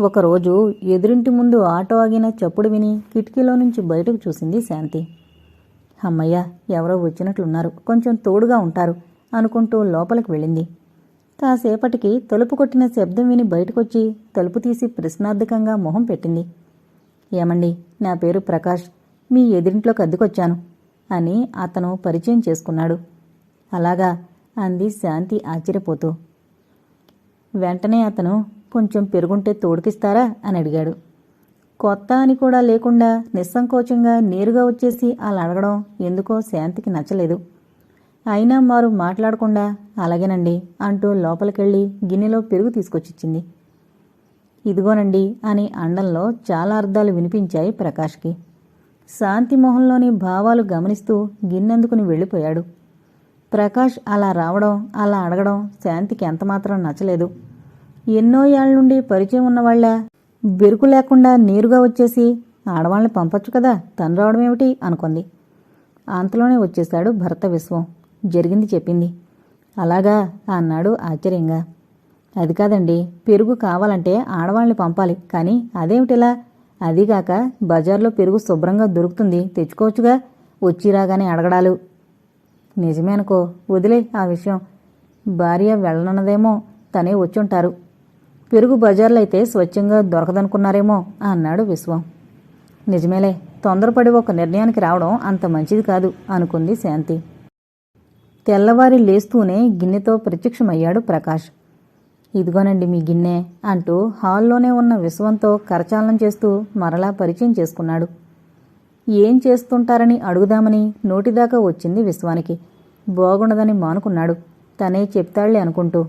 ఒకరోజు ఎదురింటి ముందు ఆటో ఆగిన చప్పుడు విని కిటికీలో నుంచి బయటకు చూసింది శాంతి. అమ్మయ్య ఎవరో వచ్చినట్లున్నారు. కొంచెం తోడుగా ఉంటారు అనుకుంటూ లోపలికి వెళ్ళింది. కాసేపటికి తలుపు కొట్టిన శబ్దం విని బయటకొచ్చి తలుపు తీసి ప్రశ్నార్థకంగా మొహం పెట్టింది. ఏమండి నా పేరు ప్రకాష్. మీ ఎదిరింట్లోకి అద్దెకొచ్చాను అని అతను పరిచయం చేసుకున్నాడు. అలాగా అంది శాంతి ఆశ్చర్యపోతూ. వెంటనే అతను కొంచెం పెరుగుంటే తోడుకిస్తారా? అని అడిగాడు. కొత్త అని కూడా లేకుండా నిస్సంకోచంగా నేరుగా వచ్చేసి అలా అడగడం ఎందుకో శాంతికి నచ్చలేదు. అయినా మారు మాట్లాడకుండా అలాగేనండి అంటూ లోపలికెళ్ళి గిన్నెలో పెరుగు తీసుకొచ్చిచ్చింది. ఇదిగోనండి అని అండంలో చాలా అర్థాలు వినిపించాయి ప్రకాష్కి. శాంతి మొహంలోని భావాలు గమనిస్తూ గిన్నెందుకుని వెళ్ళిపోయాడు. ప్రకాష్ అలా రావడం అలా అడగడం శాంతికి ఎంతమాత్రం నచ్చలేదు. ఎన్నో ఏళ్ళ నుండి పరిచయం ఉన్నవాళ్ళ బెరుకు లేకుండా నేరుగా వచ్చేసి ఆడవాళ్ళని పంపొచ్చు కదా తను రావడం ఏమిటి? అనుకుంది. అంతలోనే వచ్చేశాడు భర్త విశ్వం. జరిగింది చెప్పింది. అలాగా అన్నాడు ఆశ్చర్యంగా. అది కాదండి పెరుగు కావాలంటే ఆడవాళ్ళని పంపాలి కానీ అదేమిటిలా? అదీగాక బజార్లో పెరుగు శుభ్రంగా దొరుకుతుంది తెచ్చుకోవచ్చుగా వచ్చి రాగానే అడగడాలు. నిజమే అనుకో వదిలే ఆ విషయం. భార్య వెళ్ళనున్నదేమో తనే వచ్చుంటారు. పెరుగు బజార్లో అయితే స్వచ్ఛంగా దొరకదనుకున్నారేమో అన్నాడు విశ్వం. నిజమేలే తొందరపడి ఒక నిర్ణయానికి రావడం అంత మంచిది కాదు అనుకుంది శాంతి. తెల్లవారి లేస్తూనే గిన్నెతో ప్రత్యక్షమయ్యాడు ప్రకాష్. ఇదిగోనండి మీ గిన్నె అంటూ హాల్లోనే ఉన్న విశ్వంతో కరచాలనం చేస్తూ మరలా పరిచయం చేసుకున్నాడు. ఏం చేస్తుంటారని అడుగుదామని నోటిదాకా వచ్చింది విశ్వానికి. బాగుండదని మానుకున్నాడు. తనే చెప్తాళ్ళే అనుకుంటూ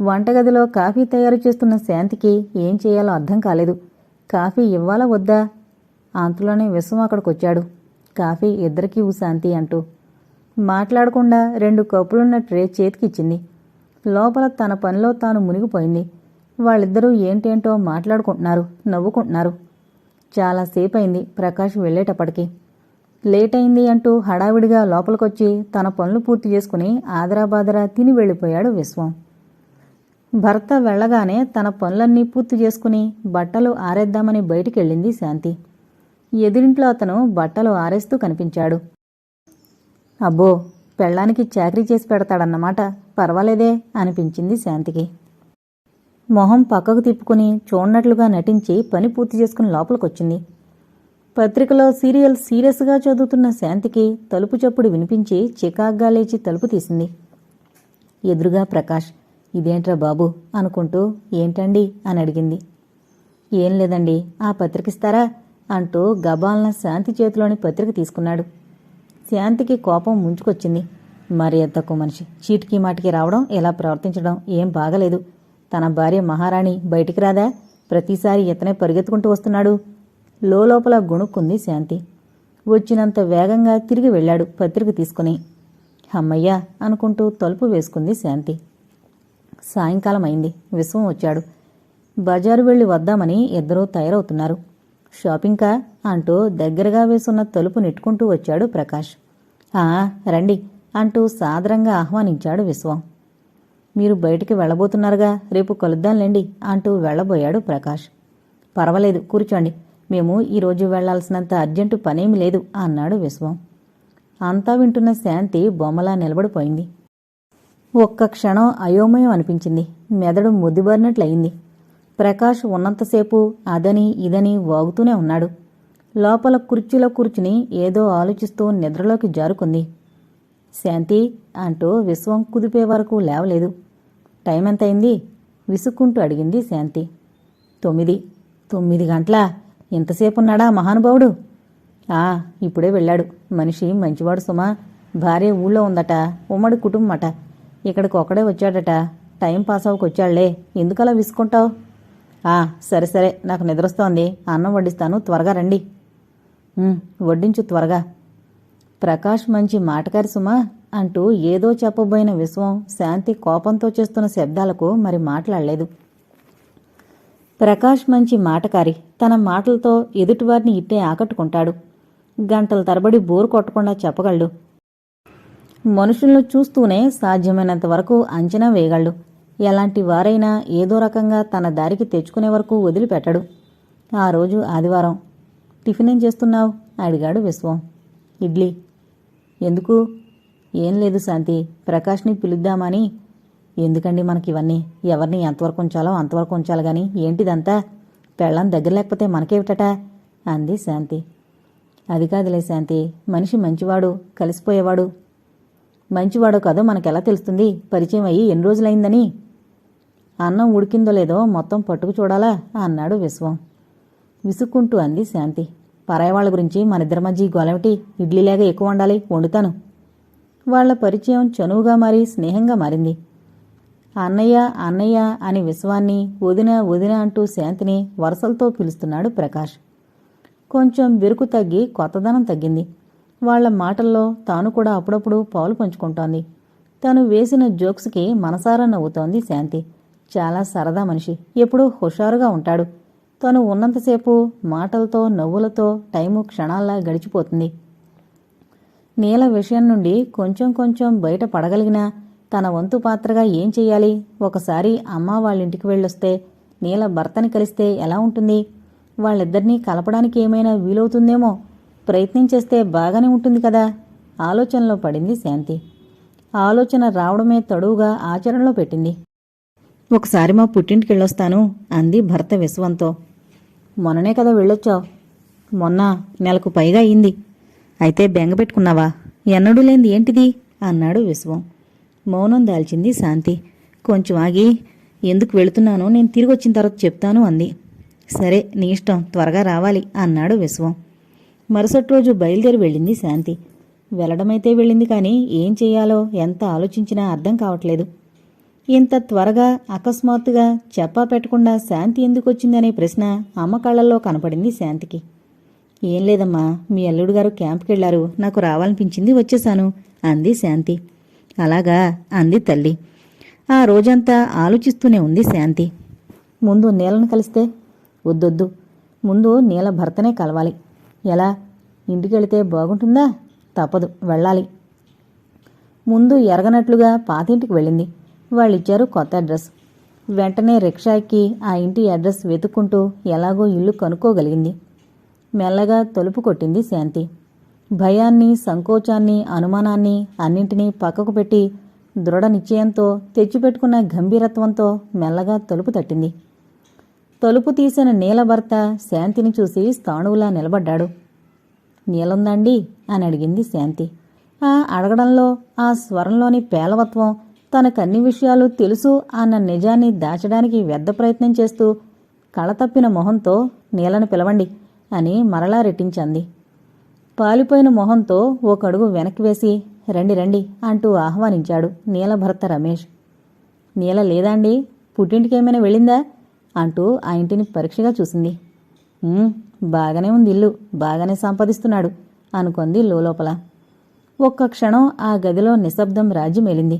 వంటగదిలో కాఫీ తయారు చేస్తున్న శాంతికి ఏం చేయాలో అర్థం కాలేదు. కాఫీ ఇవ్వాలా వద్దా? అంతలోనే విశ్వం అక్కడికొచ్చాడు. కాఫీ ఇద్దరికీ ఇవ్వు శాంతి అంటూ. మాట్లాడకుండా రెండు కప్పులున్న ట్రే చేతికిచ్చింది. లోపల తన పనిలో తాను మునిగిపోయింది. వాళ్ళిద్దరూ ఏంటేంటో మాట్లాడుకుంటున్నారు నవ్వుకుంటున్నారు. చాలాసేపు అయింది ప్రకాష్ వెళ్ళేటప్పటికి. లేట్ అయింది అంటూ హడావిడిగా లోపలికొచ్చి తన పనులు పూర్తి చేసుకుని ఆదరాబాదరా తిని వెళ్ళిపోయాడు విశ్వం. భర్త వెళ్ళగానే తన పనులన్నీ పూర్తి చేసుకుని బట్టలు ఆరేద్దామని బయటికెళ్ళింది శాంతి. ఎదురింట్లో అతను బట్టలు ఆరేస్తూ కనిపించాడు. అబ్బో పెళ్ళానికి చాకరీ చేసి పెడతాడన్నమాట పర్వాలేదే అనిపించింది శాంతికి. మొహం పక్కకు తిప్పుకుని చూడనట్లుగా నటించి పని పూర్తి చేసుకుని లోపలికొచ్చింది. పత్రికలో సీరియల్ సీరియస్గా చదువుతున్న శాంతికి తలుపు చప్పుడు వినిపించి చికాగ్గా లేచి తలుపు తీసింది. ఎదురుగా ప్రకాష్ ఇదేంట్రా బాబు అనుకుంటూ ఏంటండి అని అడిగింది. ఏం లేదండి ఆ పత్రికిస్తారా అంటూ గబాలన శాంతి చేతిలోని పత్రిక తీసుకున్నాడు. శాంతికి కోపం ముంచుకొచ్చింది. మరి తక్కువ మనిషి చీటికి మాటికి రావడం ఇలా ప్రవర్తించడం ఏం బాగలేదు. తన భార్య మహారాణి బయటికి రాదా? ప్రతిసారి ఇతనే పరిగెత్తుకుంటూ వస్తున్నాడు. లోపల గుణుక్కుంది శాంతి. వచ్చినంత వేగంగా తిరిగి వెళ్ళాడు పత్రిక తీసుకుని. అమ్మయ్యా అనుకుంటూ తలుపు వేసుకుంది శాంతి. సాయంకాలం అయింది. విశ్వం వచ్చాడు. బజారు వెళ్ళి వద్దామని ఇద్దరూ తయారవుతున్నారు. షాపింగ్కా అంటూ దగ్గరగా వేసున్న తలుపు నెట్టుకుంటూ వచ్చాడు ప్రకాష్. ఆ రండి అంటూ సాదరంగా ఆహ్వానించాడు విశ్వం. మీరు బయటికి వెళ్ళబోతున్నారుగా రేపు కలుద్దాంలేండి అంటూ వెళ్ళబోయాడు ప్రకాష్. పర్వాలేదు కూర్చోండి. మేము ఈరోజు వెళ్ళాల్సినంత అర్జెంటు పనేమి లేదు అన్నాడు విశ్వం. అంతా వింటున్న శాంతి బొమ్మలా నిలబడిపోయింది. ఒక్క క్షణం అయోమయం అనిపించింది. మెదడు ముద్దుబారినట్లయింది ప్రకాష్ ఉన్నంతసేపు అదని ఇదని వాగుతూనే ఉన్నాడు. లోపల కుర్చీలో కూర్చుని ఏదో ఆలోచిస్తూ నిద్రలోకి జారుకుంది. శాంతి అంటూ విశ్వం కుదిపే వరకు లేవలేదు. టైం ఎంతయింది? విసుక్కుంటూ అడిగింది శాంతి. తొమ్మిది. తొమ్మిది గంటల? ఇంతసేపు ఉన్నాడా మహానుభావుడు? ఆ ఇప్పుడే వెళ్ళాడు. మనిషి మంచివాడు సుమా. భార్య ఊళ్ళో ఉందట. ఉమ్మడి కుటుంబమట. ఇక్కడికి ఒక్కడే వచ్చాడట. టైం పాస్ అవ్వకొచ్చాళ్ళే ఎందుకలా విసుకుంటావు ఆ సరే సరే. నాకు నిద్రస్తోంది. అన్నం వడ్డిస్తాను. త్వరగా రండి. వడ్డించు త్వరగా. ప్రకాష్ మంచి మాటకారి సుమా అంటూ ఏదో చెప్పబోయిన విశ్వం శాంతి కోపంతో చేస్తున్న శబ్దాలకు మరి మాట్లాడలేదు. ప్రకాష్ మంచి మాటకారి తన మాటలతో ఎదుటివారిని ఇట్టే ఆకట్టుకుంటాడు. గంటల తరబడి బోరు కొట్టకుండా చెప్పగలడు. మనుషులను చూస్తూనే సాధ్యమైనంత వరకు అంచనా వేయగలడు. ఎలాంటి వారైనా ఏదో రకంగా తన దారికి తెచ్చుకునే వరకు వదిలిపెట్టడు. ఆ రోజు ఆదివారం. టిఫిన్ ఏం చేస్తున్నావు? అడిగాడు విశ్వం. ఇడ్లీ. ఎందుకు? ఏం లేదు శాంతి. ప్రకాష్ని పిలుద్దామని. ఎందుకండి మనకి ఇవన్నీ? ఎవరిని ఎంతవరకు ఉంచాలో అంతవరకు ఉంచాలి గాని ఏంటిదంతా? పెళ్ళం దగ్గర లేకపోతే మనకేమిటట? అంది శాంతి. అది కాదులే శాంతి. మనిషి మంచివాడు కలిసిపోయేవాడు. మంచివాడో కాదో మనకెలా తెలుస్తుంది? పరిచయం అయ్యి ఎన్ని రోజులైందని? అన్నం ఉడికిందో లేదో మొత్తం పట్టుకు చూడాలా? అన్నాడు విశ్వం. విసుక్కుంటూ అంది శాంతి. పరాయవాళ్ళ గురించి మనిద్దరి మధ్య గొలవటి ఇడ్లీలాగా ఎక్కువ వండాలి వండుతాను. వాళ్ళ పరిచయం చనువుగా మారి స్నేహంగా మారింది. అన్నయ్య అన్నయ్య అని విశ్వాన్ని వదిన వదిన అంటూ శాంతిని వరసలతో పిలుస్తున్నాడు ప్రకాష్. కొంచెం బెరుకు తగ్గి కొత్తదనం తగ్గింది. వాళ్ళ మాటల్లో తాను కూడా అప్పుడప్పుడు పాలు పంచుకుంటోంది. తను వేసిన జోక్స్కి మనసారా నవ్వుతోంది శాంతి. చాలా సరదా మనిషి. ఎప్పుడూ హుషారుగా ఉంటాడు. తను ఉన్నంతసేపు మాటలతో నవ్వులతో టైము క్షణాల్లా గడిచిపోతుంది. నీల విషయం నుండి కొంచెం కొంచెం బయట పడగలిగినా తన వంతు పాత్రగా ఏం చెయ్యాలి? ఒకసారి అమ్మ వాళ్ళింటికి వెళ్ళొస్తే నీల భర్తని కలిస్తే ఎలా ఉంటుంది? వాళ్ళిద్దరినీ కలపడానికి ఏమైనా వీలవుతుందేమో? ప్రయత్నం చేస్తే బాగానే ఉంటుంది కదా? ఆలోచనలో పడింది శాంతి. ఆలోచన రావడమే తడువుగా ఆచరణలో పెట్టింది. ఒకసారి మా పుట్టింటికి వెళ్ళొస్తాను అంది భర్త విశ్వంతో. మొన్ననే కదా వెళ్ళొచ్చావు. మొన్న నెలకు పైగా అయింది. అయితే బెంగ పెట్టుకున్నావా? ఎన్నడూ లేనిది ఏంటిది? అన్నాడు విశ్వం. మౌనం దాల్చింది శాంతి. కొంచెం ఆగి ఎందుకు వెళుతున్నానో నేను తిరిగి వచ్చిన తర్వాత చెప్తాను అంది. సరే నీ ఇష్టం త్వరగా రావాలి అన్నాడు విశ్వం. మరుసటి రోజు బయలుదేరి వెళ్ళింది శాంతి. వెళ్ళడమైతే వెళ్ళింది కానీ ఏం చేయాలో ఎంత ఆలోచించినా అర్థం కావట్లేదు. ఇంత త్వరగా అకస్మాత్తుగా చెప్పా పెట్టకుండా శాంతి ఎందుకు వచ్చిందనే ప్రశ్న అమ్మ కళ్ళల్లో కనపడింది శాంతికి. ఏం లేదమ్మా మీ అల్లుడు గారు క్యాంప్కి వెళ్ళారు నాకు రావాలనిపించింది వచ్చేశాను అంది శాంతి. అలాగా అంది తల్లి. ఆ రోజంతా ఆలోచిస్తూనే ఉంది శాంతి. ముందు నీలను కలిస్తే వద్దొద్దు. ముందు నీల భర్తనే కలవాలి. ఎలా? ఇంటికెళితే బాగుంటుందా? తప్పదు వెళ్ళాలి. ముందు ఎరగనట్లుగా పాతింటికి వెళ్ళింది. వాళ్ళిచ్చారు కొత్త అడ్రస్. వెంటనే రిక్షా ఎక్కి ఆ ఇంటి అడ్రస్ వెతుక్కుంటూ ఎలాగో ఇల్లు కనుక్కోగలిగింది. మెల్లగా తలుపు కొట్టింది శాంతి. భయాన్ని సంకోచాన్ని అనుమానాన్ని అన్నింటినీ పక్కకు పెట్టి దృఢ నిశ్చయంతో తెచ్చిపెట్టుకున్న గంభీరత్వంతో మెల్లగా తలుపు తట్టింది. తలుపు తీసిన నీలభర్త శాంతిని చూసి స్థాణువులా నిలబడ్డాడు. నీలుందండి? అని అడిగింది శాంతి. ఆ అడగడంలో ఆ స్వరంలోని పేలవత్వం తనకన్ని విషయాలు తెలుసు అన్న నిజాన్ని దాచడానికి వ్యర్థ ప్రయత్నం చేస్తూ కళతప్పిన మొహంతో నీలను పిలవండి అని మరలా రెట్టించింది. పాలిపోయిన మొహంతో ఒక అడుగు వెనక్కి వేసి రండి రండి అంటూ ఆహ్వానించాడు నీలభర్త రమేష్. నీల లేదాండి? పుట్టింటికి ఏమైనా వెళ్ళిందా? అంటూ ఆ ఇంటిని పరీక్షగా చూసింది. బాగానే ఉంది ఇల్లు బాగానే సంపాదిస్తున్నాడు అనుకుంది లోపల ఒక్క క్షణం ఆ గదిలో నిశ్శబ్దం రాజ్యమేలింది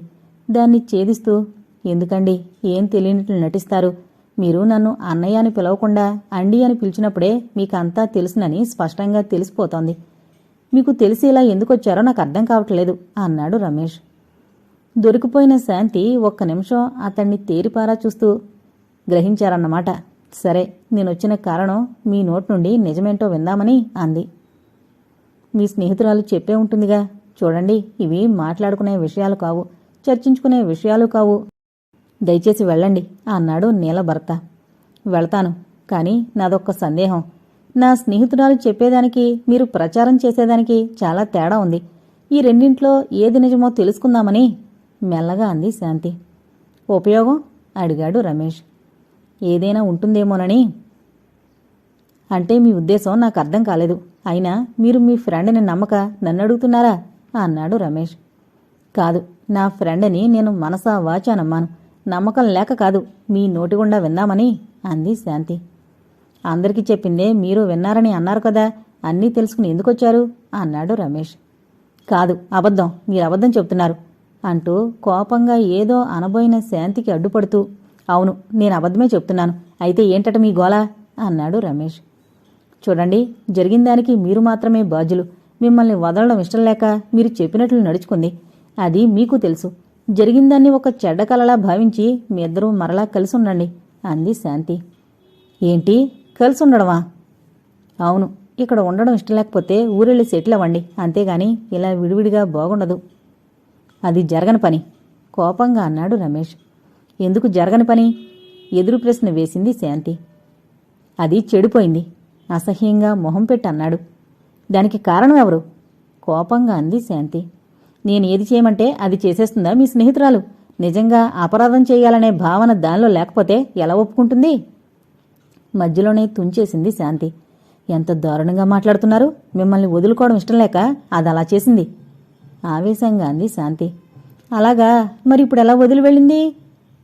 దాన్ని ఛేదిస్తూ ఎందుకండి? ఏం తెలియనట్లు నటిస్తారు? మీరు నన్ను అన్నయ్య అని పిలవకుండా అండి అని పిలిచినప్పుడే మీకంతా తెలుసునని స్పష్టంగా తెలిసిపోతోంది. మీకు తెలిసి ఇలా ఎందుకొచ్చారో నాకు అర్థం కావట్లేదు అన్నాడు రమేష్. దొరికిపోయిన శాంతి ఒక్క నిమిషం అతన్ని తేరిపారా చూస్తూ గ్రహించారన్నమాట. సరే నేనొచ్చిన కారణం మీ నోటి నుండి నిజమేంటో విందామని అంది. మీ స్నేహితురాలు చెప్పే ఉంటుందిగా. చూడండి ఇవి మాట్లాడుకునే విషయాలు కావు చర్చించుకునే విషయాలు కావు. దయచేసి వెళ్ళండి అన్నాడు నీల భర్త. వెళ్తాను కానీ నాదొక్క సందేహం. నా స్నేహితురాలు చెప్పేదానికి మీరు ప్రచారం చేసేదానికి చాలా తేడా ఉంది. ఈ రెండింట్లో ఏది నిజమో తెలుసుకుందామని మెల్లగా అంది శాంతి. ఉపయోగం? అడిగాడు రమేష్. ఏదైనా ఉంటుందేమోనని. అంటే మీ ఉద్దేశం నాకు అర్థం కాలేదు. అయినా మీరు మీ ఫ్రెండ్ని నమ్మక నన్ను అడుగుతున్నారా? అన్నాడు రమేష్. కాదు నా ఫ్రెండ్ని నేను మనసా వాచా నమ్మాను. నమ్మకం లేక కాదు మీ నోటి గుండా విందామని అంది శాంతి. అందరికీ చెప్పిందే మీరు విన్నారని అన్నారు కదా అన్నీ తెలుసుకుని ఎందుకొచ్చారు? అన్నాడు రమేష్. కాదు అబద్ధం మీరు అబద్ధం చెప్తున్నారు అంటూ కోపంగా ఏదో అనబోయిన శాంతికి అడ్డుపడుతూ అవును నేను అబద్ధమే చెప్తున్నాను. అయితే ఏంటట మీ గోల? అన్నాడు రమేష్. చూడండి జరిగిన దానికి మీరు మాత్రమే బాధ్యులు. మిమ్మల్ని వదలడం ఇష్టం లేక మీరు చెప్పినట్లు నడుచుకుంది. అది మీకు తెలుసు. జరిగిందాన్ని ఒక చెడ్డ కలలా భావించి మీ ఇద్దరూ మరలా కలిసి ఉండండి అంది శాంతి. ఏంటి? కలిసి ఉండడమా అవును ఇక్కడ ఉండడం ఇష్టం లేకపోతే ఊరెళ్ళి సెటిల్ అవ్వండి. అంతేగాని ఇలా విడివిడిగా బాగుండదు. అది జరగని పని కోపంగా అన్నాడు రమేష్. ఎందుకు జరగని పని? ఎదురు ప్రశ్న వేసింది శాంతి. అది చెడిపోయింది. అసహ్యంగా మొహం పెట్టి అన్నాడు. దానికి కారణం ఎవరు? కోపంగా అంది శాంతి. నేను ఏది చేయమంటే అది చేసేస్తుందా మీ స్నేహితురాలు? నిజంగా అపరాధం చేయాలనే భావన దానిలో లేకపోతే ఎలా ఒప్పుకుంటుంది? మధ్యలోనే తుంచేసింది శాంతి. ఎంత దారుణంగా మాట్లాడుతున్నారు? మిమ్మల్ని వదులుకోవడం ఇష్టం లేక అది అలా చేసింది. ఆవేశంగా అంది శాంతి. అలాగా? మరి ఇప్పుడు ఎలా వదిలి వెళ్ళింది?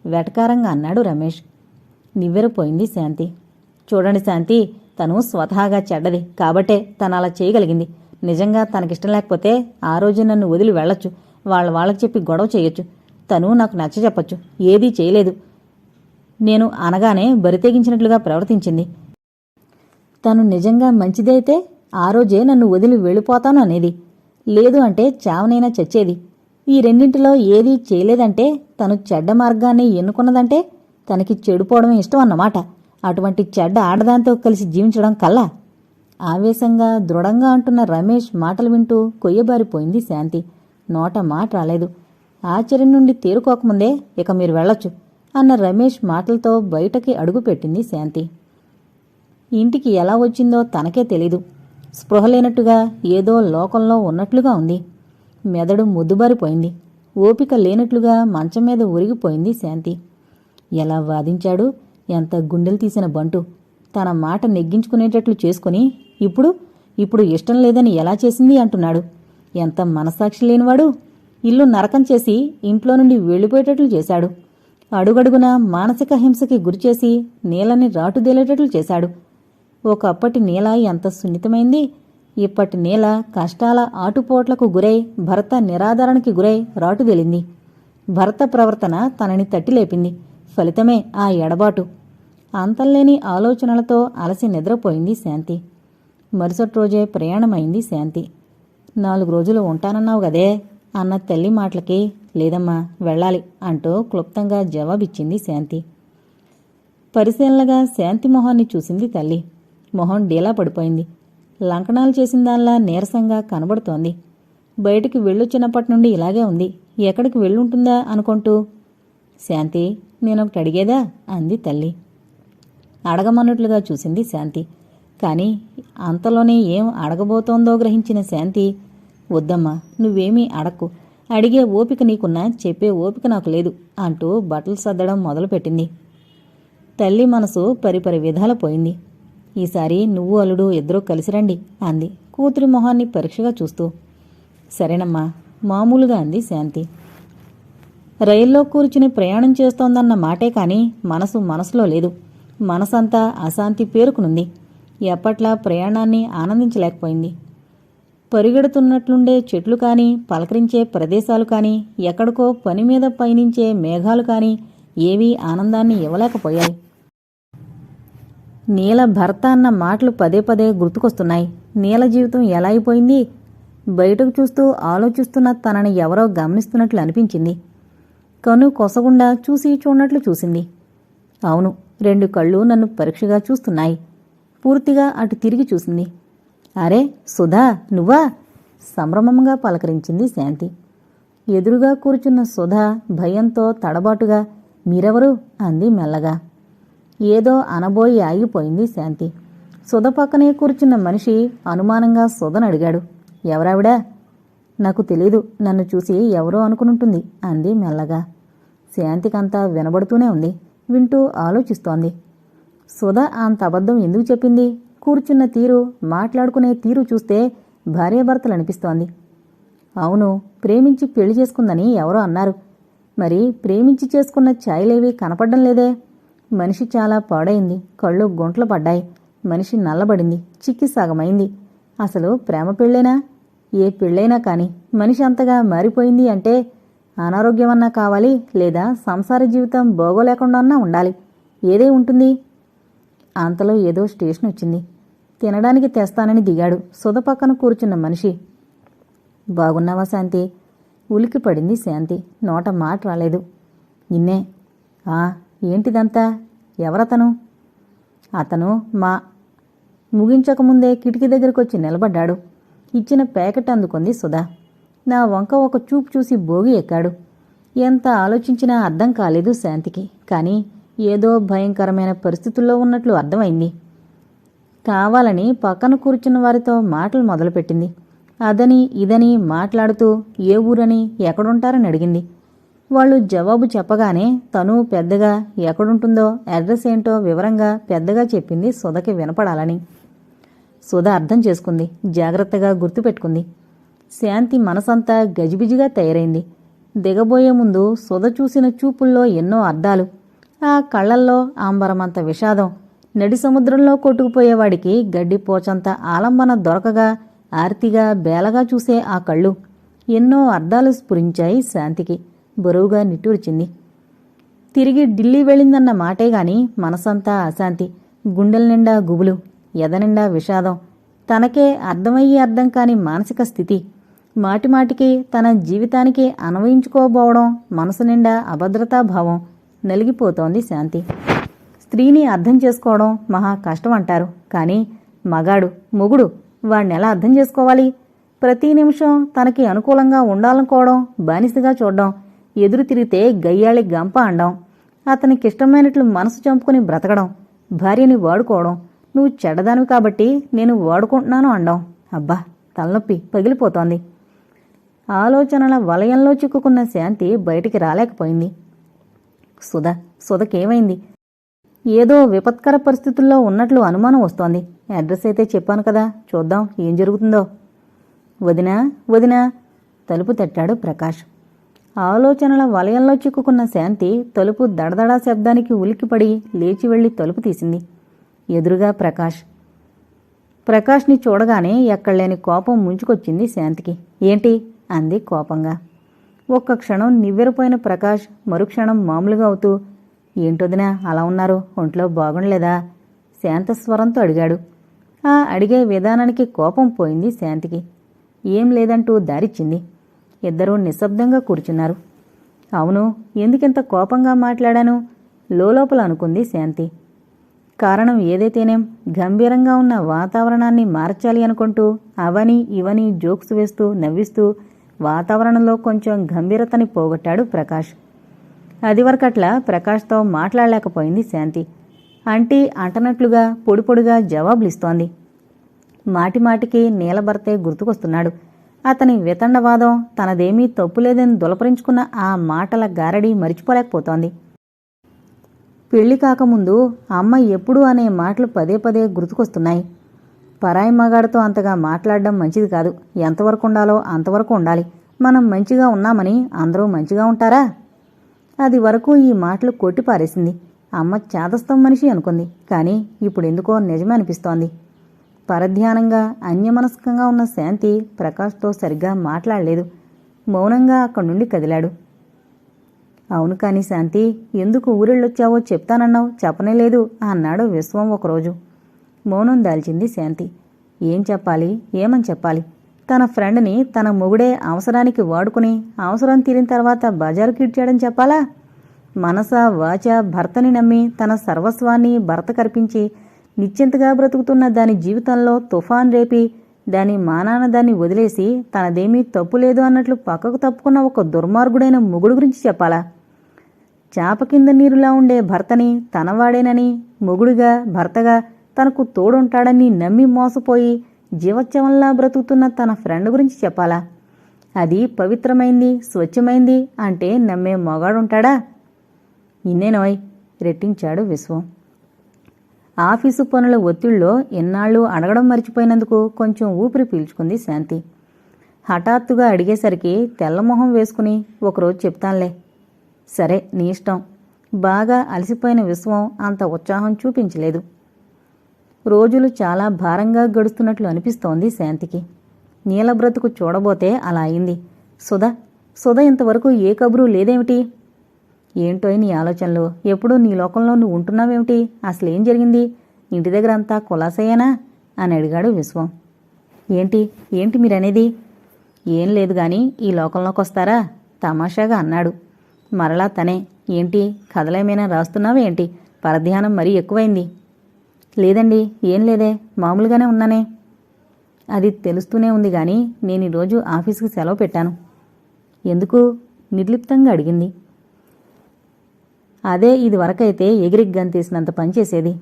వెటకారంగా అన్నాడు రమేష్. నివ్వెరపోయింది శాంతి. చూడండి శాంతి తను స్వతహాగా చెడ్డది. కాబట్టే తను అలా చేయగలిగింది. నిజంగా తనకిష్టం లేకపోతే ఆ రోజు నన్ను వదిలి వెళ్ళొచ్చు. వాళ్ళ వాళ్ళకి చెప్పి గొడవ చేయొచ్చు. తను నాకు నచ్చ చెప్పొచ్చు. ఏదీ చేయలేదు. నేను అనగానే బరితెగించినట్లుగా ప్రవర్తించింది. తను నిజంగా మంచిదైతే ఆ రోజే నన్ను వదిలి వెళ్ళిపోతాను అనేది. లేదు అంటే చావనైనా చచ్చేది. ఈ రెండింటిలో ఏదీ చేయలేదంటే తను చెడ్డ మార్గాన్ని ఎన్నుకున్నదంటే తనకి చెడిపోవడమే ఇష్టం అన్నమాట. అటువంటి చెడ్డ ఆడదాంతో కలిసి జీవించడం కల్లా ఆవేశంగా దృఢంగా అంటున్న రమేష్ మాటలు వింటూ కొయ్యబారిపోయింది శాంతి. నోట మాట రాలేదు. ఆశ్చర్యం నుండి తేరుకోకముందే ఇక మీరు వెళ్ళొచ్చు అన్న రమేష్ మాటలతో బయటకి అడుగుపెట్టింది శాంతి. ఇంటికి ఎలా వచ్చిందో తనకే తెలీదు. స్పృహ లేనట్టుగా ఏదో లోకంలో ఉన్నట్లుగా ఉంది. మెదడు ముద్దుబారిపోయింది ఓపిక లేనట్లుగా మంచం మీద ఉరిగిపోయింది శాంతి. ఎలా వాదించాడు? ఎంత గుండెలు తీసిన బంటు. తన మాట నెగ్గించుకునేటట్లు చేసుకుని ఇప్పుడు ఇప్పుడు ఇష్టం లేదని ఎలా చేసింది? అంటున్నాడు. ఎంత మనసాక్షి లేనివాడు? ఇల్లు నరకం చేసి ఇంట్లో నుండి వెళ్ళిపోయేటట్లు చేశాడు. అడుగడుగున మానసిక హింసకి గురిచేసి నీలని రాటుదేలేటట్లు చేశాడు. ఒకప్పటి నీల ఎంత సున్నితమైంది? ఇప్పటి నేల కష్టాల ఆటుపోట్లకు గురై భర్త నిరాదరణకి గురై రాటుదేలింది భర్త ప్రవర్తన తనని తట్టిలేపింది. ఫలితమే ఆ ఎడబాటు. అంతంలేని ఆలోచనలతో అలసి నిద్రపోయింది శాంతి. మరుసటి రోజే ప్రయాణమైంది శాంతి. నాలుగు రోజులు ఉంటానన్నావు గదే అన్న తల్లి మాటలకి లేదమ్మా వెళ్ళాలి అంటూ క్లుప్తంగా జవాబిచ్చింది శాంతి. పరిశీలనగా శాంతి మొహాన్ని చూసింది తల్లి. మొహం డీలా పడిపోయింది. లంకణాలు చేసిన దానిలా నీరసంగా కనబడుతోంది. బయటికి వెళ్ళొచ్చినప్పటి నుండి ఇలాగే ఉంది. ఎక్కడికి వెళ్ళుంటుందా అనుకుంటూ శాంతి నేనొకటి అడిగేదా? అంది తల్లి. అడగమన్నట్లుగా చూసింది శాంతి. కానీ అంతలోనే ఏం అడగబోతోందో గ్రహించిన శాంతి వద్దమ్మా నువ్వేమీ అడక్కు. అడిగే ఓపిక నీకున్నా చెప్పే ఓపిక నాకు లేదు అంటూ బట్టలు సర్దడం మొదలుపెట్టింది. తల్లి మనసు పరిపరి విధాల పోయింది. ఈసారి నువ్వు అల్లుడు ఇద్దరూ కలిసి రండి అంది. కూతురి మొహాన్ని పరీక్షగా చూస్తూ. సరేనమ్మా మామూలుగా అంది శాంతి. రైల్లో కూర్చుని ప్రయాణం చేస్తోందన్న మాటే కాని మనసు మనసులో లేదు. మనసంతా అశాంతి పేరుకునుంది. ఎప్పట్లా ప్రయాణాన్ని ఆనందించలేకపోయింది. పరిగెడుతున్నట్లుండే చెట్లు కానీ పలకరించే ప్రదేశాలు కానీ ఎక్కడికో పని మీద పయనించే మేఘాలు కానీ ఏవీ ఆనందాన్ని ఇవ్వలేకపోయాయి. నీల భర్త అన్న మాటలు పదే పదే గుర్తుకొస్తున్నాయి. నీల జీవితం ఎలా అయిపోయింది? బయటకు చూస్తూ ఆలోచిస్తున్న తనని ఎవరో గమనిస్తున్నట్లు అనిపించింది. కను కొసగుండా చూసి చూడనట్లు చూసింది. అవును రెండు కళ్ళు నన్ను పరీక్షగా చూస్తున్నాయి. పూర్తిగా అటు తిరిగి చూసింది. అరే సుధా నువ్వా? సంభ్రమంగా పలకరించింది శాంతి. ఎదురుగా కూర్చున్న సుధా భయంతో తడబాటుగా మీరెవరు? అంది మెల్లగా. ఏదో అనబోయి ఆగిపోయింది శాంతి. సుధ పక్కనే కూర్చున్న మనిషి అనుమానంగా సుధను అడిగాడు. ఎవరావిడా? నాకు తెలీదు. నన్ను చూసి ఎవరో అనుకునుంటుంది అంది మెల్లగా. శాంతికంతా వినబడుతూనే ఉంది. వింటూ ఆలోచిస్తోంది. సుధ అంత అబద్ధం ఎందుకు చెప్పింది? కూర్చున్న తీరు మాట్లాడుకునే తీరు చూస్తే భార్యాభర్తలు అనిపిస్తోంది అవును ప్రేమించి పెళ్ళి చేసుకుందని ఎవరో అన్నారు. మరి ప్రేమించి చేసుకున్న ఛాయలేవి కనపడ్డం లేదే? మనిషి చాలా పాడైంది. కళ్ళు గుంటలు పడ్డాయి. మనిషి నల్లబడింది. చిక్కి సగమైంది. అసలు ప్రేమ పెళ్ళేనా? ఏ పెళ్ళైనా కాని మనిషి అంతగా మారిపోయింది అంటే అనారోగ్యమన్నా కావాలి లేదా సంసార జీవితం బాగోలేకుండా ఉండాలి. ఏదే ఉంటుంది? అంతలో ఏదో స్టేషన్ వచ్చింది. తినడానికి తెస్తానని దిగాడు. సుధ పక్కన కూర్చున్న మనిషి. బాగున్నావా శాంతి? ఉలికి పడింది శాంతి. నోట మాట రాలేదు. నిన్నే? ఆ ఏంటిదంతా? ఎవరతను? అతను మా ముగించకముందే కిటికీ దగ్గరకొచ్చి నిలబడ్డాడు. ఇచ్చిన ప్యాకెట్ అందుకుంది సుధా. నా వంక ఒక చూపు చూసి భోగి ఎక్కాడు. ఎంత ఆలోచించినా అర్థం కాలేదు శాంతికి. కానీ ఏదో భయంకరమైన పరిస్థితుల్లో ఉన్నట్లు అర్థమైంది. కావాలని పక్కన కూర్చున్న వారితో మాటలు మొదలుపెట్టింది. అదని ఇదని మాట్లాడుతూ ఏ ఊరని ఎక్కడుంటారని అడిగింది. వాళ్ళు జవాబు చెప్పగానే తను పెద్దగా ఎక్కడుంటుందో అడ్రస్ ఏంటో వివరంగా పెద్దగా చెప్పింది సుధకి వినపడాలని. సుధ అర్థం చేసుకుంది జాగ్రత్తగా గుర్తుపెట్టుకుంది. శాంతి మనసంతా గజిబిజిగా తయారైంది. దిగబోయే ముందు సుధ చూసిన చూపుల్లో ఎన్నో అర్థాలు. ఆ కళ్ళల్లో ఆంబరమంత విషాదం. నడి సముద్రంలో కొట్టుకుపోయేవాడికి గడ్డి పోచంత ఆలంబన దొరకగా ఆర్తిగా బేలగా చూసే ఆ కళ్ళు. ఎన్నో అర్థాలు స్ఫురించాయి శాంతికి. బరువుగా నిట్టూర్చింది. తిరిగి ఢిల్లీ వెళ్ళిందన్న మాటే గాని మనసంతా అశాంతి. గుండెల నిండా గుబులు ఎదనిండా విషాదం. తనకే అర్థమయ్యే అర్థం కాని మానసిక స్థితి. మాటిమాటికి తన జీవితానికి అన్వయించుకోబోవడం మనసు నిండా అభద్రతాభావం నలిగిపోతోంది శాంతి. స్త్రీని అర్థం చేసుకోవడం మహా కష్టం అంటారు కానీ మగాడు మొగుడు వాణ్ణి ఎలా అర్థం చేసుకోవాలి? ప్రతి నిమిషం తనకి అనుకూలంగా ఉండాలనుకోవడం బానిసగా చూడడం ఎదురు తిరిగితే గయ్యాళి గంప అండం. అతనికిష్టమైనట్లు మనసు చంపుకుని బ్రతకడం భార్యని వాడుకోవడం. నువ్వు చెడ్డదానివి కాబట్టి నేను వాడుకుంటున్నాను అండం. అబ్బా తలనొప్పి పగిలిపోతోంది. ఆలోచనల వలయంలో చిక్కుకున్న శాంతి బయటికి రాలేకపోయింది. సుధ సుధకేమైంది? ఏదో విపత్కర పరిస్థితుల్లో ఉన్నట్లు అనుమానం వస్తోంది. అడ్రస్ అయితే చెప్పాను కదా చూద్దాం ఏం జరుగుతుందో. వదినా వదినా తలుపు తట్టాడు ప్రకాష్. ఆలోచనల వలయంలో చిక్కుకున్న శాంతి తలుపు దడదడా శబ్దానికి ఉలిక్కిపడి లేచి వెళ్ళి తలుపు తీసింది. ఎదురుగా ప్రకాష్. ప్రకాష్ని చూడగానే ఎక్కడలేని కోపం ముంచుకొచ్చింది శాంతికి. ఏంటి? అంది కోపంగా. ఒక్క క్షణం నివ్వెరపోయిన ప్రకాష్ మరుక్షణం మామూలుగా అవుతూ ఏంటొదినా అలా ఉన్నారు? ఒంట్లో బాగుండలేదా? శాంత స్వరంతో అడిగాడు. ఆ అడిగే విధానానికి కోపం పోయింది శాంతికి. ఏం లేదంటూ దారిచ్చింది. ఇద్దరూ నిశ్శబ్దంగా కూర్చున్నారు. అవును ఎందుకింత కోపంగా మాట్లాడాను? లోలోపల అనుకుంది శాంతి. కారణం ఏదైతేనేం గంభీరంగా ఉన్న వాతావరణాన్ని మార్చాలి అనుకుంటూ అవని ఇవని జోక్స్ వేస్తూ నవ్విస్తూ వాతావరణంలో కొంచెం గంభీరతని పోగొట్టాడు ప్రకాష్. అదివరకట్లా ప్రకాష్తో మాట్లాడలేకపోయింది శాంతి. అంటీ అంటనట్లుగా పొడిపొడిగా జవాబులిస్తోంది. మాటిమాటికి నీలభర్తే గుర్తుకొస్తున్నాడు. అతని వితండవాదం తనదేమీ తప్పులేదని దులపరించుకున్న ఆ మాటల గారడి మరిచిపోలేకపోతోంది. పెళ్ళి కాకముందు అమ్మ ఎప్పుడు అనే మాటలు పదే పదే గుర్తుకొస్తున్నాయి. పరాయి మగాడితో అంతగా మాట్లాడడం మంచిది కాదు. ఎంతవరకు ఉండాలో అంతవరకు ఉండాలి. మనం మంచిగా ఉన్నామని అందరూ మంచిగా ఉంటారా? అది వరకు ఈ మాటలు కొట్టిపారేసింది. అమ్మ చేదస్తం మనిషి అనుకుంది. కానీ ఇప్పుడు ఎందుకో నిజమే అనిపిస్తోంది. పరధ్యానంగా అన్యమనస్కంగా ఉన్న శాంతి ప్రకాష్తో సరిగ్గా మాట్లాడలేదు. మౌనంగా అక్కడి నుండి కదిలాడు. అవును కాని శాంతి ఎందుకు ఊరెళ్ళొచ్చావో చెప్తానన్నావు? చెప్పనే లేదు అన్నాడు విశ్వం ఒకరోజు. మౌనం దాల్చింది శాంతి. ఏం చెప్పాలి? ఏమని చెప్పాలి? తన ఫ్రెండ్ని తన మొగుడే అవసరానికి వాడుకుని అవసరం తీరిన తర్వాత బజారుకి ఇడ్చాడని చెప్పాలా? మనస వాచ భర్తని నమ్మి తన సర్వస్వాన్ని భర్త కర్పించి నిశ్చింతగా బ్రతుకుతున్న దాని జీవితంలో తుఫాన్ రేపి దాని మానాన దాన్ని వదిలేసి తనదేమీ తప్పు లేదు అన్నట్లు పక్కకు తప్పుకున్న ఒక దుర్మార్గుడైన మొగుడు గురించి చెప్పాలా? చాప కింద నీరులా ఉండే భర్తని తనవాడేనని మొగుడుగా భర్తగా తనకు తోడుంటాడని నమ్మి మోసపోయి జీవత్యవంలా బ్రతుకుతున్న తన ఫ్రెండ్ గురించి చెప్పాలా? అది పవిత్రమైంది స్వచ్ఛమైంది అంటే నమ్మే మొగాడుంటాడా? ఇన్నేనోయ్ రెట్టించాడు విశ్వం. ఆఫీసు పనుల ఒత్తిడిలో ఎన్నాళ్ళు అడగడం మర్చిపోయినందుకు కొంచెం ఊపిరి పీల్చుకుంది శాంతి. హఠాత్తుగా అడిగేసరికి తెల్లమొహం వేసుకుని ఒకరోజు చెప్తానులే. సరే నీ ఇష్టం. బాగా అలసిపోయిన విశ్వం అంత ఉత్సాహం చూపించలేదు. రోజులు చాలా భారంగా గడుస్తున్నట్లు అనిపిస్తోంది శాంతికి. నీల బ్రతుకు చూడబోతే అలా అయింది. సుధ సుధ ఇంతవరకు ఏ కబురు లేదేమిటి? ఏంటో నీ ఆలోచనలు? ఎప్పుడూ నీ లోకంలో నువ్వు ఉంటున్నావేమిటి? అసలేం జరిగింది? ఇంటి దగ్గర అంతా కులాసయ్యానా? అని అడిగాడు విశ్వం. ఏంటి? ఏంటి మీరనేది? ఏం లేదు గాని ఈ లోకంలోకి వస్తారా? తమాషాగా అన్నాడు. మరలా తనే ఏంటి? కథలేమైనా రాస్తున్నావా ఏంటి? పరధ్యానం మరీ ఎక్కువైంది. లేదండి ఏం లేదే మామూలుగానే ఉన్నానే. అది తెలుస్తూనే ఉంది గాని నేను ఈరోజు ఆఫీస్కి సెలవు పెట్టాను. ఎందుకు? నిర్లిప్తంగా అడిగింది. అదే ఇది వరకైతే ఎగిరికి గంతేసినంత పనిచేసేది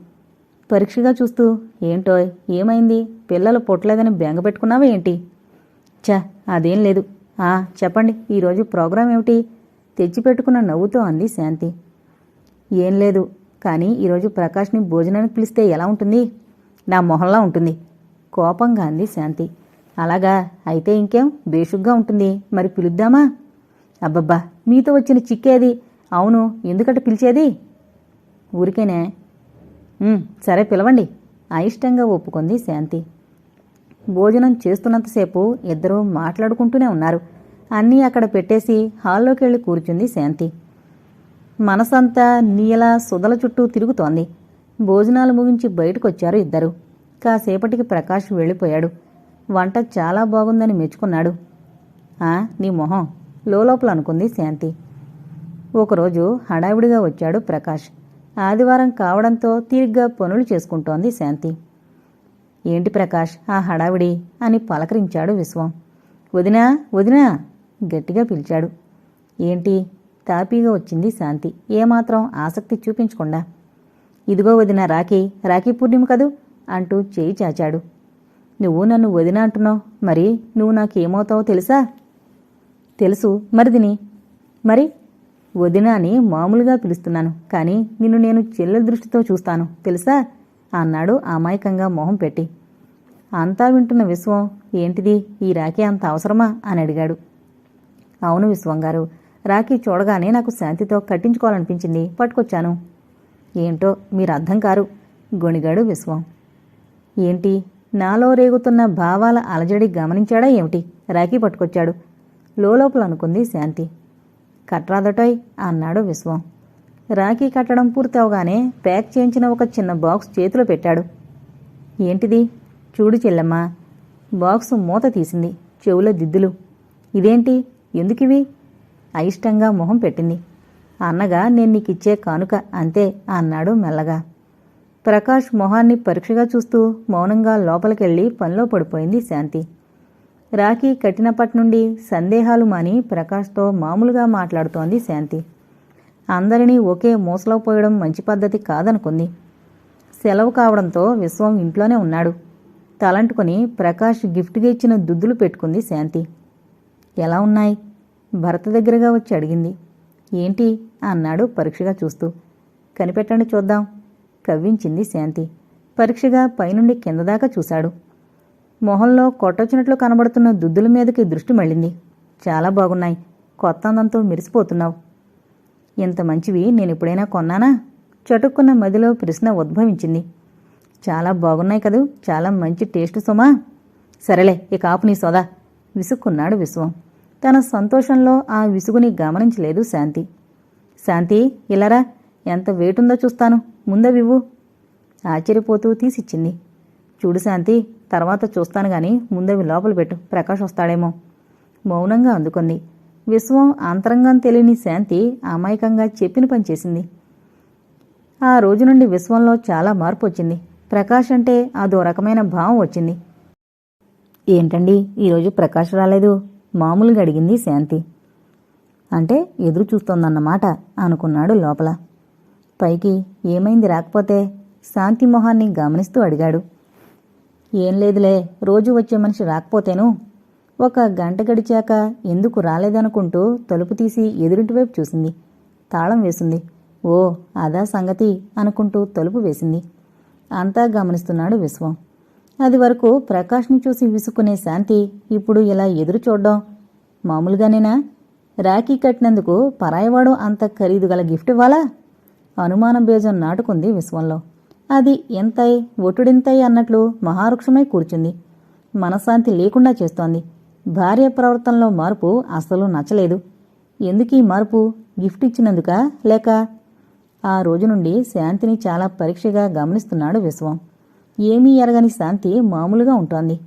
పరీక్షగా చూస్తూ ఏంటో ఏమైంది? పిల్లలు పుట్టలేదని బెంగ పెట్టుకున్నావా ఏంటి? చ అదేం లేదు. ఆ చెప్పండి ఈరోజు ప్రోగ్రాం ఏమిటి? తెచ్చిపెట్టుకున్న నవ్వుతో అంది శాంతి. ఏం లేదు కానీ ఈరోజు ప్రకాష్ని భోజనానికి పిలిస్తే ఎలా ఉంటుంది? నా మొహంలా ఉంటుంది కోపంగా అంది శాంతి. అలాగా అయితే ఇంకేం? బేషుగ్గా ఉంటుంది. మరి పిలుద్దామా? అబ్బబ్బా మీతో వచ్చిన చిక్కేది? అవును ఎందుకట పిలిచేది? ఊరికేనే. సరే పిలవండి. అయిష్టంగా ఒప్పుకుంది శాంతి. భోజనం చేస్తున్నంతసేపు ఇద్దరూ మాట్లాడుకుంటూనే ఉన్నారు. అన్నీ అక్కడ పెట్టేసి హాల్లోకి వెళ్ళి కూర్చుంది శాంతి. మనసంతా నీల సుదల చుట్టూ తిరుగుతోంది. భోజనాలు ముగించి బయటకొచ్చారు ఇద్దరు. కాసేపటికి ప్రకాష్ వెళ్ళిపోయాడు. వంట చాలా బాగుందని మెచ్చుకున్నాడు. ఆ నీ మొహం. లోపల అనుకుంది శాంతి. ఒకరోజు హడావిడిగా వచ్చాడు ప్రకాష్. ఆదివారం కావడంతో తీరిగ్గా పనులు చేసుకుంటోంది శాంతి. ఏంటి ప్రకాష్ ఆ హడావిడి అని పలకరించాడు విశ్వం. వదినా వదినా గట్టిగా పిలిచాడు. ఏంటి? తాపీగా వచ్చింది శాంతి. ఏమాత్రం ఆసక్తి చూపించకుండా. ఇదిగో వదిన రాఖీ రాఖీ పూర్ణిమ కదూ అంటూ చేయి చాచాడు. నువ్వు నన్ను వదిన అంటున్నావు? మరి నువ్వు నాకేమవుతావో తెలుసా? తెలుసు. మరిదిని మరి వదిన అని మామూలుగా పిలుస్తున్నాను కానీ నిన్ను నేను చెల్లెల దృష్టితో చూస్తాను తెలుసా? అన్నాడు అమాయకంగా మొహం పెట్టి. అంతా వింటున్న విశ్వం ఏంటిది? ఈ రాఖీ అంత అవసరమా? అని అడిగాడు. అవును విశ్వం గారు రాఖీ చూడగానే నాకు శాంతితో కట్టించుకోవాలనిపించింది పట్టుకొచ్చాను. ఏంటో మీరు అర్థం కారు గొణిగాడు విశ్వం. ఏంటి? నాలో రేగుతున్న భావాల అలజడి గమనించాడా ఏమిటి? రాఖీ పట్టుకొచ్చాడు. లోపల అనుకుంది శాంతి. కట్రాదటోయ్ అన్నాడు విశ్వం. రాఖీ కట్టడం పూర్తవగానే ప్యాక్ చేయించిన ఒక చిన్న బాక్స్ చేతిలో పెట్టాడు. ఏంటిది? చూడు చెల్లమ్మ. బాక్స్ మూత తీసింది. చెవుల దిద్దులు. ఇదేంటి? ఎందుకివి? అయిష్టంగా మొహం పెట్టింది. అన్నగా నేను నీకిచ్చే కానుక అంతే అన్నాడు మెల్లగా. ప్రకాష్ మొహాన్ని పరీక్షగా చూస్తూ మౌనంగా లోపలికెళ్ళి పనిలో పడిపోయింది శాంతి. రాఖీ కట్టినప్పటి నుండి సందేహాలు మాని ప్రకాష్తో మామూలుగా మాట్లాడుతోంది శాంతి. అందరినీ ఒకే మూసలో పోయడం మంచి పద్ధతి కాదనుకుంది. సెలవు కావడంతో విశ్వం ఇంట్లోనే ఉన్నాడు. తలంటుకొని ప్రకాష్ గిఫ్ట్గా ఇచ్చిన దుద్దులు పెట్టుకుంది శాంతి. ఎలా ఉన్నాయి? భర్త దగ్గరగా వచ్చి అడిగింది. ఏంటి? అన్నాడు పరీక్షగా చూస్తూ. కనిపెట్టండి చూద్దాం. కవ్వించింది శాంతి. పరీక్షగా పైనుండి కింద దాకా చూశాడు. మొహంలో కొట్టొచ్చినట్లు కనబడుతున్న దుద్దుల మీదకి దృష్టి మళ్ళింది. చాలా బాగున్నాయి. కొత్త అందంతో మెరిసిపోతున్నావు. ఇంత మంచివి నేను ఎప్పుడైనా కొన్నానా? చటుక్కున్న మదిలో ప్రశ్న ఉద్భవించింది. చాలా బాగున్నాయి కదూ. చాలా మంచి టేస్ట్ సుమా. సరేలే ఇక ఆపు నీ సోదా. విసుక్కున్నాడు విశ్వం. తన సంతోషంలో ఆ విసుగుని గమనించలేదు శాంతి. శాంతి ఇలారా ఎంత వేటుందో చూస్తాను. ముందవివ్వు. ఆశ్చర్యపోతూ తీసిచ్చింది. చూడు శాంతి తర్వాత చూస్తాను గాని ముందవి లోపల పెట్టు. ప్రకాష్ వస్తాడేమో. మౌనంగా అందుకుంది. విశ్వం అంతరంగం తెలియని శాంతి అమాయకంగా చెప్పిన పని చేసింది. ఆ రోజు నుండి విశ్వంలో చాలా మార్పు వచ్చింది. ప్రకాష్ అంటే అదో రకమైన భావం వచ్చింది. ఏంటండి? ఈరోజు ప్రకాష్ రాలేదు. మామూలుగా అడిగింది శాంతి. అంటే ఎదురు చూస్తోందన్నమాట అనుకున్నాడు లోపల. పైకి ఏమైంది రాకపోతే శాంతి మొహాన్ని గమనిస్తూ అడిగాడు. ఏం లేదులే రోజు వచ్చే మనిషి రాకపోతేను. ఒక గంట గడిచాక ఎందుకు రాలేదనుకుంటూ తలుపు తీసి ఎదురింటి వైపు చూసింది. తాళం వేసింది. ఓ అదా సంగతి అనుకుంటూ తలుపు వేసింది. అంతా గమనిస్తున్నాడు విశ్వం. అది వరకు ప్రకాష్ని చూసి విసుక్కునే శాంతి ఇప్పుడు ఇలా ఎదురు చూడ్డం మామూలుగానేనా? రాఖీ కట్టినందుకు పరాయవాడు అంత ఖరీదు గల గిఫ్ట్ ఇవ్వాలా? అనుమానం బేజం నాటుకుంది విశ్వంలో. అది ఎంతై ఒటుడింతై అన్నట్లు మహారుక్షమై కూర్చుంది. మనశ్శాంతి లేకుండా చేస్తోంది. భార్య ప్రవర్తనలో మార్పు అసలు నచ్చలేదు. ఎందుకీ మార్పు? గిఫ్ట్ ఇచ్చినందుకా లేక? ఆ రోజు నుండి శాంతిని చాలా పరీక్షగా గమనిస్తున్నాడు విశ్వం. ఏమీ ఎరగని శాంతి మామూలుగా ఉంటోంది.